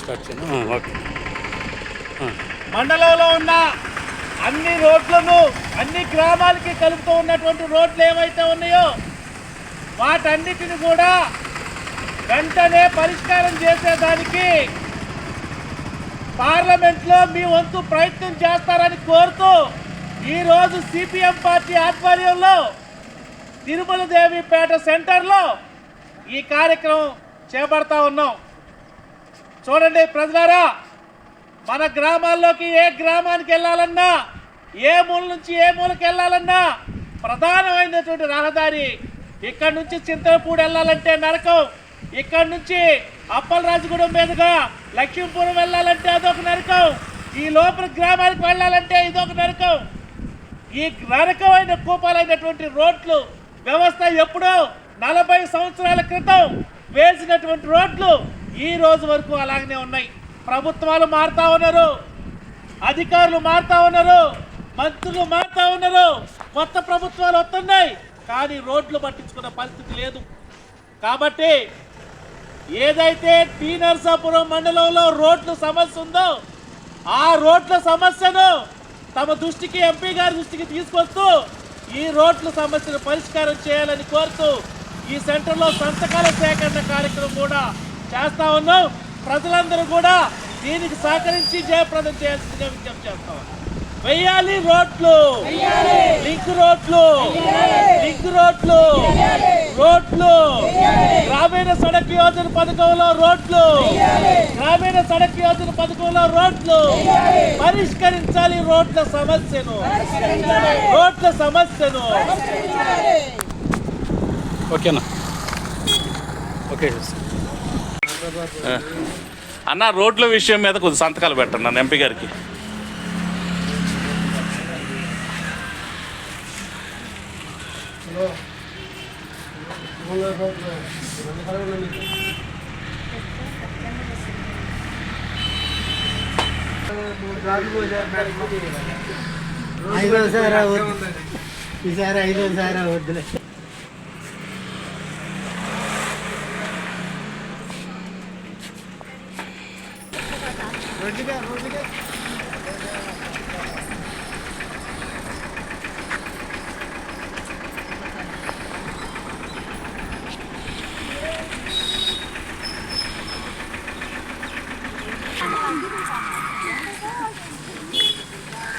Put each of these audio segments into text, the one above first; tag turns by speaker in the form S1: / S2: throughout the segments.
S1: Start okay.
S2: మండలంలో ఉన్న అన్ని రోడ్లను అన్ని గ్రామాలకి కలుపుతూ ఉన్నటువంటి రోడ్లు ఏవైతే ఉన్నాయో వాటన్నిటిని కూడా వెంటనే పరిష్కారం చేసేదానికి పార్లమెంట్లో మీ వంతు ప్రయత్నం చేస్తారని కోరుతూ ఈరోజు సిపిఎం పార్టీ ఆధ్వర్యంలో తిరుమల దేవిపేట సెంటర్లో ఈ కార్యక్రమం చేపడతా ఉన్నాం. చూడండి ప్రజలారా మన గ్రామాల్లోకి ఏ గ్రామానికి వెళ్ళాలన్నా ఏ మూల నుంచి ఏ మూలకి వెళ్ళాలన్నా ప్రధానమైనటువంటి రహదారి ఇక్కడ నుంచి చింతలపూడి వెళ్ళాలంటే నరకం ఇక్కడ నుంచి అప్పలరాజుగూడెం మీదుగా లక్ష్మీపురం వెళ్ళాలంటే అదొక నరకం ఈ లోపల గ్రామానికి వెళ్ళాలంటే ఇదొక నరకం. ఈ నరకమైన కూపాలైనటువంటి రోడ్లు వ్యవస్థ ఎప్పుడో నలభై సంవత్సరాల క్రితం వేసినటువంటి రోడ్లు ఈ రోజు వరకు అలాగనే ఉన్నాయి. ప్రభుత్వాలు మారుతా ఉన్నారు. అధికారులు మారుతా ఉన్నారు. మంత్రులు మారుతా ఉన్నారు. కొత్త ప్రభుత్వాలు వస్తున్నాయి. కానీ రోడ్లు పట్టించుకున్న పరిస్థితి లేదు. కాబట్టి ఏదైతే టీ నరసాపురం మండలంలో రోడ్లు సమస్య ఉందో ఆ రోడ్ల సమస్యను తమ దృష్టికి ఎంపీ గారి దృష్టికి తీసుకొస్తూ ఈ రోడ్ల సమస్యను పరిష్కారం చేయాలని కోరుతూ ఈ సెంటర్లో సంతకాల సేకరణ కార్యక్రమం కూడా చేస్తా ఉన్నాం. ప్రజలందరూ కూడా దీనికి సహకరించి జయప్రదం చేయాల్సిందిగా విజ్ఞప్తి చేస్తాం వెయ్యాలి రోడ్లు. లింక్ రోడ్లు. లింక్ రోడ్లు. రోడ్లు. గ్రామీణ సడక్ యోజన పథకంలో రోడ్లు. గ్రామీణ సడక్ యోజన పథకంలో రోడ్లు. పరిష్కరించాలి రోడ్ల సమస్యను. రోడ్ల సమస్యను.
S1: ఓకేనా? ఓకే
S3: అన్న రోడ్ల విషయం మీద కొద్ది సంతకాలు పెట్టండి నన్ను ఎంపీ గారికి.
S4: ఐదు సార్ వద్దు. ఈసారి ఐదో సారా వద్దులే.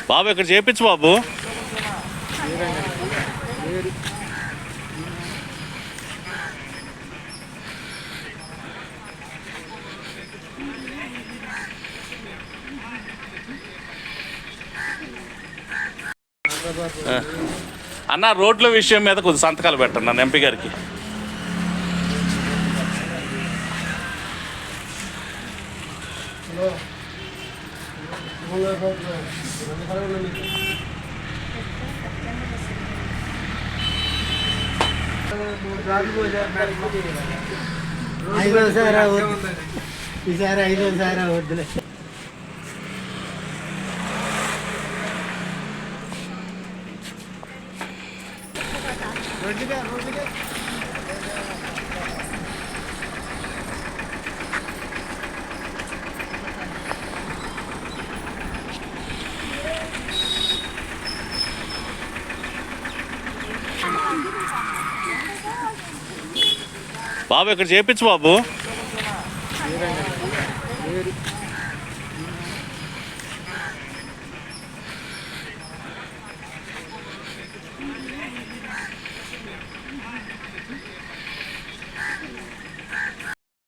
S3: బాబు ఇక్కడ చేపించు బాబు. అన్న రోడ్ల విషయం మీద కొద్ది సంతకాలు పెట్టండి నన్ను ఎంపీ గారికి.
S4: ఐదో సారా వద్దు. ఈసారి వద్దులే.
S3: బాబు ఇక్కడ చేపించు బాబు.